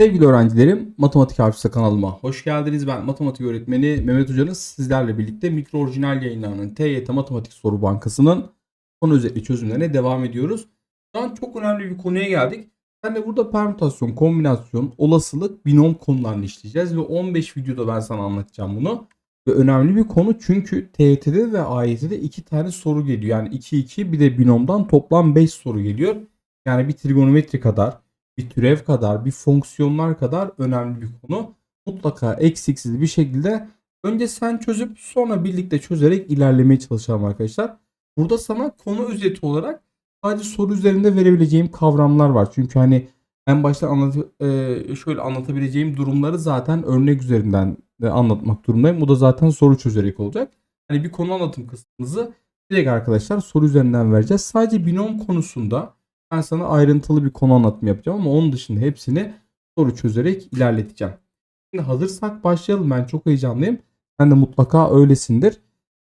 Sevgili öğrencilerim, Matematik Hafıza kanalıma hoş geldiniz. Ben matematik öğretmeni Mehmet Hocanız. Sizlerle birlikte mikro orijinal yayınlarının TYT Matematik Soru Bankası'nın konu özetli çözümlerine devam ediyoruz. Şu an çok önemli bir konuya geldik. Ben de burada permütasyon, kombinasyon, olasılık, binom konularını işleyeceğiz ve 15 videoda ben sana anlatacağım bunu. Ve önemli bir konu çünkü TYT'de ve AYT'de iki tane soru geliyor. Yani 2-2 bir de binomdan toplam 5 soru geliyor. Yani bir trigonometri kadar bir türev kadar, bir fonksiyonlar kadar önemli bir konu. Mutlaka eksiksiz bir şekilde önce sen çözüp sonra birlikte çözerek ilerlemeye çalışalım arkadaşlar. Burada sana konu özeti olarak sadece soru üzerinde verebileceğim kavramlar var. Çünkü hani en başta anlat e, şöyle anlatabileceğim durumları zaten örnek üzerinden de anlatmak durumundayım. Bu da zaten soru çözerek olacak. Hani bir konu anlatım kısmımızı direkt arkadaşlar soru üzerinden vereceğiz. Sadece binom konusunda ben sana ayrıntılı bir konu anlatımı yapacağım ama onun dışında hepsini soru çözerek ilerleteceğim. Şimdi hazırsak başlayalım. Ben çok heyecanlıyım. Sen de mutlaka öylesindir.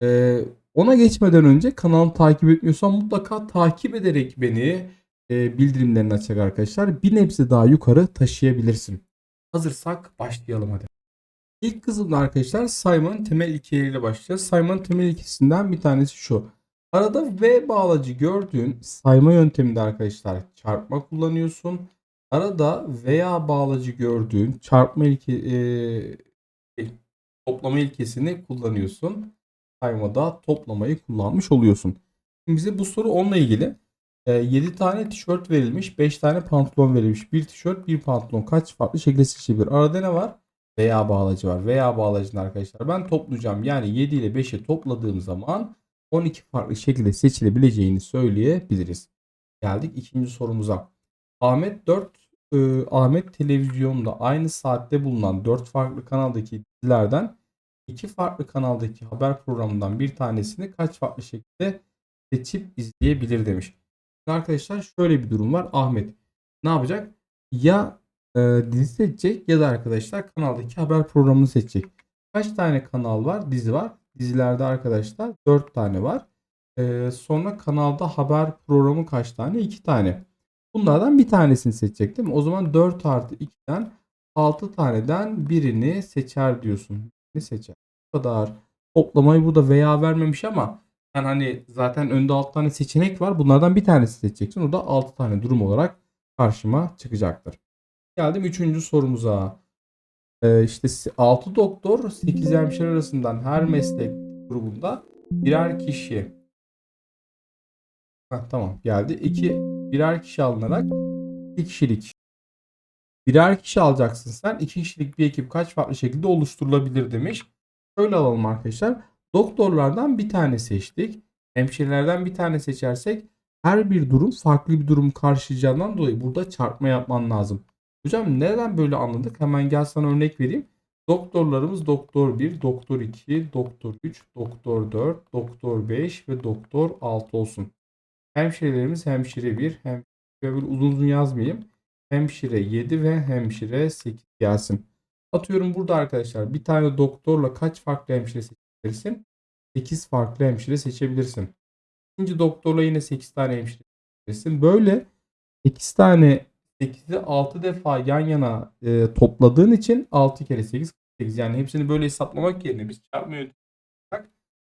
Ee, ona geçmeden önce kanalımı takip etmiyorsan mutlaka takip ederek beni e, bildirimlerini açacak arkadaşlar. Bir nebze daha yukarı taşıyabilirsin. Hazırsak başlayalım hadi. İlk kısımda arkadaşlar saymanın temel ilkeleriyle başlayacağız. Saymanın temel ilkesinden bir tanesi şu. Arada V bağlacı gördüğün sayma yönteminde arkadaşlar çarpma kullanıyorsun. Arada veya bağlacı gördüğün çarpma ilke, e, toplama ilkesini kullanıyorsun. Saymada toplamayı kullanmış oluyorsun. Şimdi bize bu soru onunla ilgili. E, 7 tane tişört verilmiş, 5 tane pantolon verilmiş. Bir tişört, bir pantolon kaç farklı şekilde seçilebilir? Arada ne var? Veya bağlacı var. Veya bağlacını arkadaşlar ben toplayacağım. Yani 7 ile 5'i topladığım zaman 12 farklı şekilde seçilebileceğini söyleyebiliriz. Geldik ikinci sorumuza. Ahmet 4 e, Ahmet televizyonda aynı saatte bulunan 4 farklı kanaldaki dizilerden iki farklı kanaldaki haber programından bir tanesini kaç farklı şekilde seçip izleyebilir demiş. Arkadaşlar şöyle bir durum var. Ahmet ne yapacak? Ya e, dizi seçecek ya da arkadaşlar kanaldaki haber programını seçecek. Kaç tane kanal var? Dizi var. Dizilerde arkadaşlar 4 tane var. Ee, sonra kanalda haber programı kaç tane? 2 tane. Bunlardan bir tanesini seçecek değil mi? O zaman 4 artı 2'den 6 taneden birini seçer diyorsun. Ne seçer? Bu kadar. Toplamayı burada veya vermemiş ama yani hani zaten önde 6 tane seçenek var. Bunlardan bir tanesi seçeceksin. O da 6 tane durum olarak karşıma çıkacaktır. Geldim 3. sorumuza. Ee, işte 6 doktor 8 hemşire arasından her meslek grubunda birer kişi Heh, tamam geldi. 2 birer kişi alınarak 2 kişilik birer kişi alacaksın sen. 2 kişilik bir ekip kaç farklı şekilde oluşturulabilir demiş. Şöyle alalım arkadaşlar. Doktorlardan bir tane seçtik. Hemşirelerden bir tane seçersek her bir durum farklı bir durum karşılayacağından dolayı burada çarpma yapman lazım. Hocam neden böyle anladık? Hemen gel sana örnek vereyim. Doktorlarımız doktor 1, doktor 2, doktor 3, doktor 4, doktor 5 ve doktor 6 olsun. Hemşirelerimiz hemşire 1, hemşire böyle uzun uzun yazmayayım. Hemşire 7 ve hemşire 8 gelsin. Atıyorum burada arkadaşlar bir tane doktorla kaç farklı hemşire seçebilirsin? 8 farklı hemşire seçebilirsin. İkinci doktorla yine 8 tane hemşire seçebilirsin. Böyle 8 tane 8'i 6 defa yan yana e, topladığın için 6 kere 8 48. Yani hepsini böyle hesaplamak yerine biz çarpma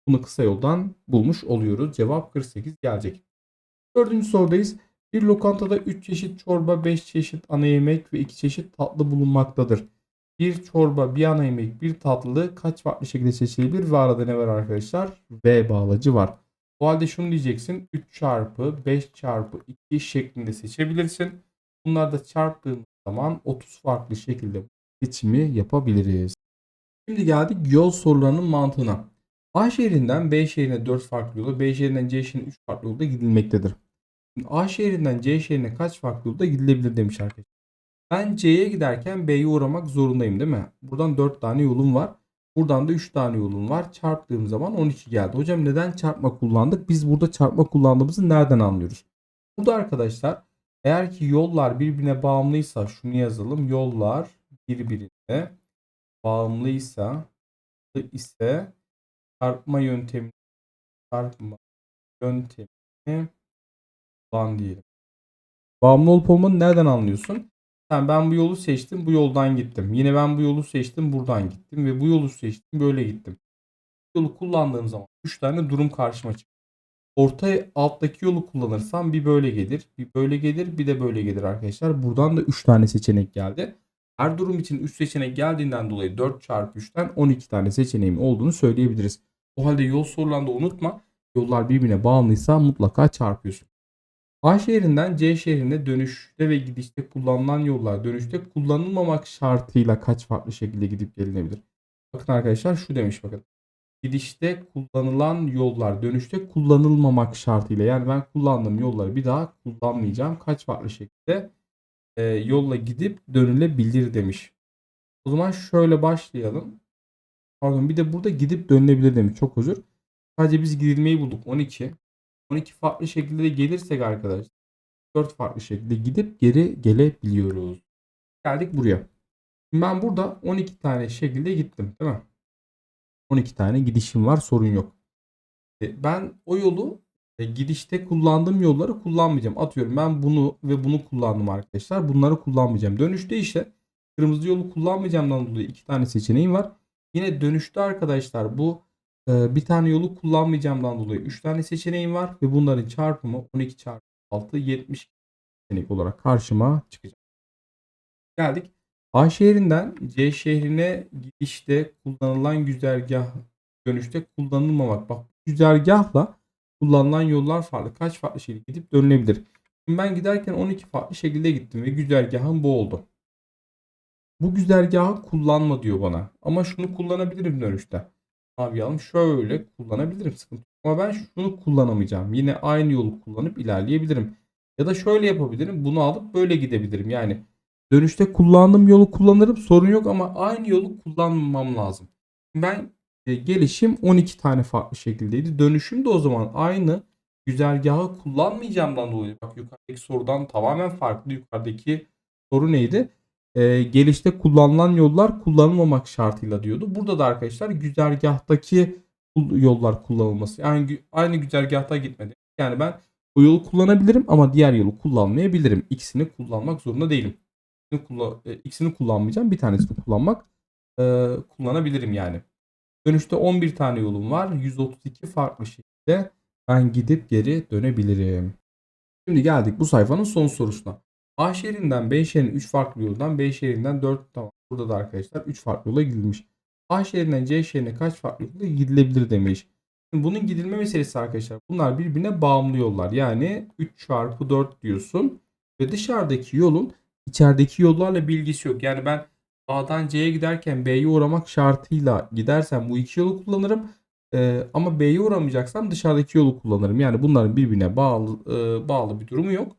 bunu kısa yoldan bulmuş oluyoruz. Cevap 48 gelecek. Dördüncü sorudayız. Bir lokantada 3 çeşit çorba, 5 çeşit ana yemek ve 2 çeşit tatlı bulunmaktadır. Bir çorba, bir ana yemek, bir tatlı kaç farklı şekilde seçilebilir ve arada ne var arkadaşlar? V bağlacı var. O halde şunu diyeceksin. 3 çarpı 5 çarpı 2 şeklinde seçebilirsin. Bunları da çarptığımız zaman 30 farklı şekilde seçimi yapabiliriz. Şimdi geldik yol sorularının mantığına. A şehrinden B şehrine 4 farklı yolda, B şehrinden C şehrine 3 farklı yolda gidilmektedir. Şimdi A şehrinden C şehrine kaç farklı yolda gidilebilir demiş arkadaşlar. Ben C'ye giderken B'ye uğramak zorundayım değil mi? Buradan 4 tane yolum var. Buradan da 3 tane yolum var. Çarptığım zaman 12 geldi. Hocam neden çarpma kullandık? Biz burada çarpma kullandığımızı nereden anlıyoruz? Burada arkadaşlar eğer ki yollar birbirine bağımlıysa şunu yazalım. Yollar birbirine bağımlıysa ise çarpma yöntemi çarpma yöntemi kullan diyelim. Bağımlı olup olmadığını nereden anlıyorsun? Tamam ben bu yolu seçtim. Bu yoldan gittim. Yine ben bu yolu seçtim. Buradan gittim. Ve bu yolu seçtim. Böyle gittim. Bu yolu kullandığım zaman 3 tane durum karşıma çıktı. Orta alttaki yolu kullanırsam bir böyle gelir. Bir böyle gelir. Bir de böyle gelir arkadaşlar. Buradan da 3 tane seçenek geldi. Her durum için 3 seçenek geldiğinden dolayı 4 çarpı 3'ten 12 tane seçeneğim olduğunu söyleyebiliriz. O halde yol sorularında unutma. Yollar birbirine bağımlıysa mutlaka çarpıyorsun. A şehrinden C şehrine dönüşte ve gidişte kullanılan yollar dönüşte kullanılmamak şartıyla kaç farklı şekilde gidip gelinebilir? Bakın arkadaşlar şu demiş bakın. Gidişte kullanılan yollar dönüşte kullanılmamak şartıyla yani ben kullandığım yolları bir daha kullanmayacağım. Kaç farklı şekilde e, yolla gidip dönülebilir demiş. O zaman şöyle başlayalım. Pardon bir de burada gidip dönülebilir demiş. Çok özür. Sadece biz gidilmeyi bulduk. 12. 12 farklı şekilde de gelirsek arkadaşlar 4 farklı şekilde gidip geri gelebiliyoruz. Geldik buraya. Şimdi ben burada 12 tane şekilde gittim değil mi? 12 tane gidişim var sorun yok. E, Ben o yolu e, gidişte kullandığım yolları kullanmayacağım. Atıyorum ben bunu ve bunu kullandım arkadaşlar. Bunları kullanmayacağım. Dönüşte işte kırmızı yolu kullanmayacağımdan dolayı iki tane seçeneğim var. Yine dönüşte arkadaşlar bu e, bir tane yolu kullanmayacağımdan dolayı 3 tane seçeneğim var ve bunların çarpımı 12 çarpı 6 70 seçenek olarak karşıma çıkacak. Geldik. A şehrinden C şehrine gidişte kullanılan güzergah dönüşte kullanılmamak. Bak güzergahla kullanılan yollar farklı. Kaç farklı şekilde gidip dönülebilir? Şimdi ben giderken 12 farklı şekilde gittim ve güzergahım bu oldu. Bu güzergahı kullanma diyor bana. Ama şunu kullanabilirim dönüşte. Abi yapalım şöyle kullanabilirim sıkıntı. Ama ben şunu kullanamayacağım. Yine aynı yolu kullanıp ilerleyebilirim. Ya da şöyle yapabilirim. Bunu alıp böyle gidebilirim. Yani dönüşte kullandığım yolu kullanırım sorun yok ama aynı yolu kullanmam lazım. Ben e, gelişim 12 tane farklı şekildeydi. Dönüşüm de o zaman aynı güzergahı kullanmayacağımdan dolayı. Bak yukarıdaki sorudan tamamen farklı. Yukarıdaki soru neydi? e, gelişte kullanılan yollar kullanılmamak şartıyla diyordu. Burada da arkadaşlar güzergahtaki yollar kullanılması. Yani aynı güzergahta gitmedi. Yani ben bu yolu kullanabilirim ama diğer yolu kullanmayabilirim. İkisini kullanmak zorunda değilim. Kullan- e, ikisini kullanmayacağım. Bir tanesini kullanmak e, kullanabilirim yani. Dönüşte 11 tane yolum var. 132 farklı şekilde ben gidip geri dönebilirim. Şimdi geldik bu sayfanın son sorusuna. A şehrinden B şehrine 3 farklı yoldan B şehrinden 4 tamam. Burada da arkadaşlar 3 farklı yola gidilmiş. A şehrinden C şehrine kaç farklı yolda gidilebilir demiş. Şimdi bunun gidilme meselesi arkadaşlar. Bunlar birbirine bağımlı yollar. Yani 3 çarpı 4 diyorsun. Ve dışarıdaki yolun içerideki yollarla bir ilgisi yok. Yani ben A'dan C'ye giderken B'ye uğramak şartıyla gidersem bu iki yolu kullanırım. Ee, ama B'ye uğramayacaksam dışarıdaki yolu kullanırım. Yani bunların birbirine bağlı e, bağlı bir durumu yok.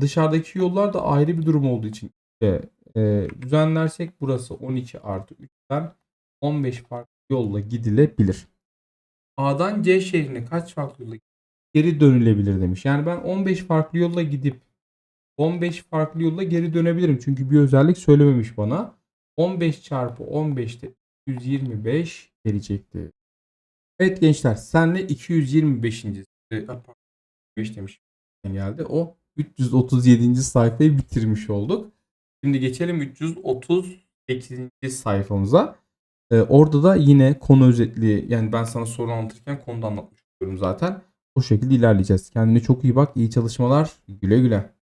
Dışarıdaki yollar da ayrı bir durum olduğu için e, e, düzenlersek burası 12 artı 3'ten 15 farklı yolla gidilebilir. A'dan C şehrine kaç farklı yolla geri dönülebilir demiş. Yani ben 15 farklı yolla gidip 15 farklı yolla geri dönebilirim. Çünkü bir özellik söylememiş bana. 15 çarpı 15'te 125 gelecekti. Evet gençler senle 225. E, pardon, 5 demiş geldi. O 337. sayfayı bitirmiş olduk. Şimdi geçelim 338. sayfamıza. Ee, orada da yine konu özetli yani ben sana soru anlatırken konuda anlatmış oluyorum zaten. O şekilde ilerleyeceğiz. Kendine çok iyi bak. iyi çalışmalar. Güle güle.